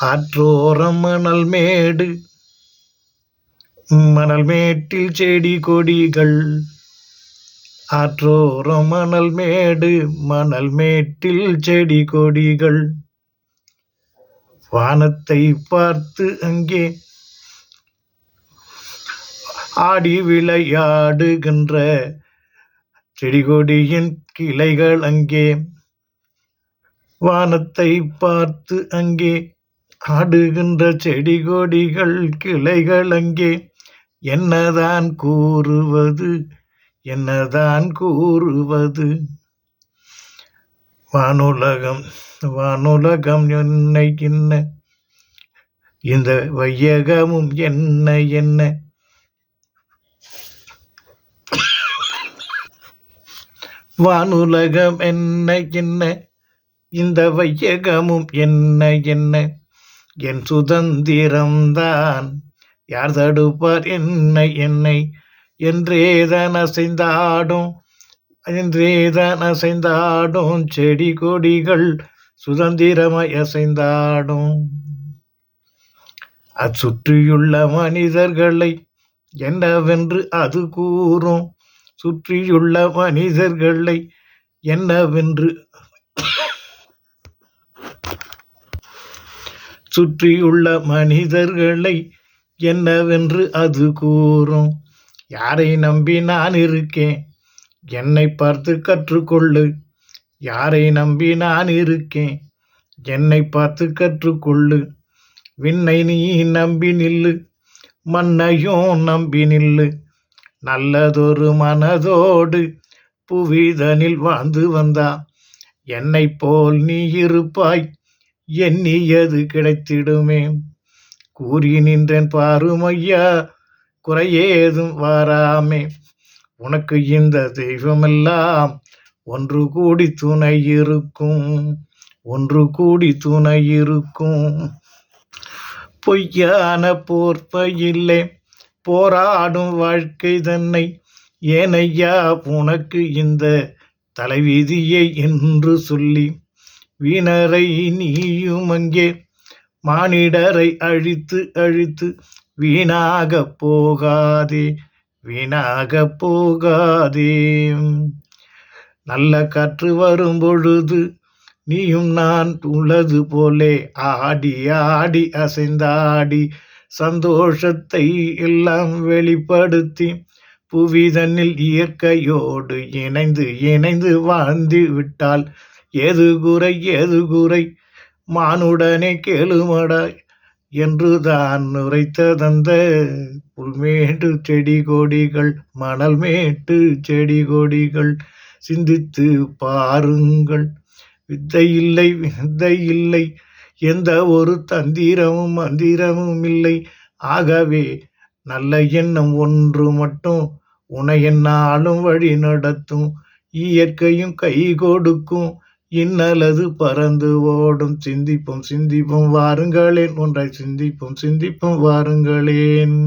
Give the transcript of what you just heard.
ஆற்றோரம் மணல் மேடு மணல் மேட்டில் செடி கொடிகள். ஆற்றோரம் மணல் மேடு மணல் மேட்டில் செடி கொடிகள். வானத்தை பார்த்து அங்கே ஆடி விளையாடுகின்ற செடிகொடியின் கிளைகள் அங்கே. வானத்தை பார்த்து அங்கே ஆடுகின்ற செடி கொடிகள் கிளைகள் அங்கே என்னதான் கூறுவது? என்னதான் கூறுவது? வானுலகம் வானுலகம் என்னை என்ன இந்த வையகமும் என்ன என்ன? வானுலகம் என்ன என்ன இந்த வையகமும் என்ன என்ன? என் சுதந்திரம்தான் யார் தடுப்பார் என்னை என்னை என்றேதான் அசைந்தாடும். என்றேதான் அசைந்தாடும். செடி கொடிகள் சுதந்திரமாய் அசைந்தாடும். அச்சுற்றியுள்ள மனிதர்களை என்னவென்று அது கூறும்? சுற்றியுள்ள மனிதர்களை என்னவென்று சுற்றியுள்ள மனிதர்களை என்னவென்று அது கூறும்? யாரை நம்பி நான் இருக்கேன்? என்னை பார்த்து கற்றுக்கொள்ளு. யாரை நம்பி நான் இருக்கேன்? என்னை பார்த்து கற்றுக்கொள்ளு. விண்ணை நீ நம்பி நில்லு. மண்ணையும் நம்பி நில்லு. நல்லதொரு மனதோடு புவிதனில் வாழ்ந்து வந்தா. என்னை போல் நீ இருப்பாய். எண்ணியது கிடைத்திடுமே? கூறி நின்றேன் பாருமையா குறையேதும் வாராமே. உனக்கு இந்த தெய்வமெல்லாம் ஒன்று கூடி துணை இருக்கும் ஒன்று கூடி துணை இருக்கும். பொய்யான போர்ப்பையில்லை போராடும் வாழ்க்கை தன்னை ஏனையா உனக்கு இந்த தலைவிதியை என்று சொல்லி வீணரை நீயும் அங்கே. மானிடரை அழித்து அழித்து வீணாக போகாதே வீணாக போகாதே. நல்ல காற்று வரும் பொழுது நீயும் நான் உள்ளது போலே. ஆடி ஆடி அசைந்தாடி சந்தோஷத்தை எல்லாம் வெளிப்படுத்தி புவிதனில் இயற்கையோடு இணைந்து இணைந்து வாழ்ந்து விட்டால் ஏது குறை ஏது குறை மானுடனே கேளுமடாய் என்று தான் உரைத்ததந்த புல்மேட்டு செடி கொடிகள் மணல் மேட்டு செடி கொடிகள் சிந்தித்து பாருங்கள். வித்தை இல்லை வித்தை இல்லை எந்த ஒரு தந்திரமும் மந்திரமும் இல்லை. ஆகவே நல்ல எண்ணம் ஒன்று மட்டும் உனை என்னாலும் வழி நடத்தும் இயற்கையும் கை கொடுக்கும். இன்னலது பறந்து ஓடும். சிந்திப்போம் சிந்திப்போம் வாருங்களேன். ஒன்றாய் சிந்திப்போம் சிந்திப்போம் வாருங்களேன்.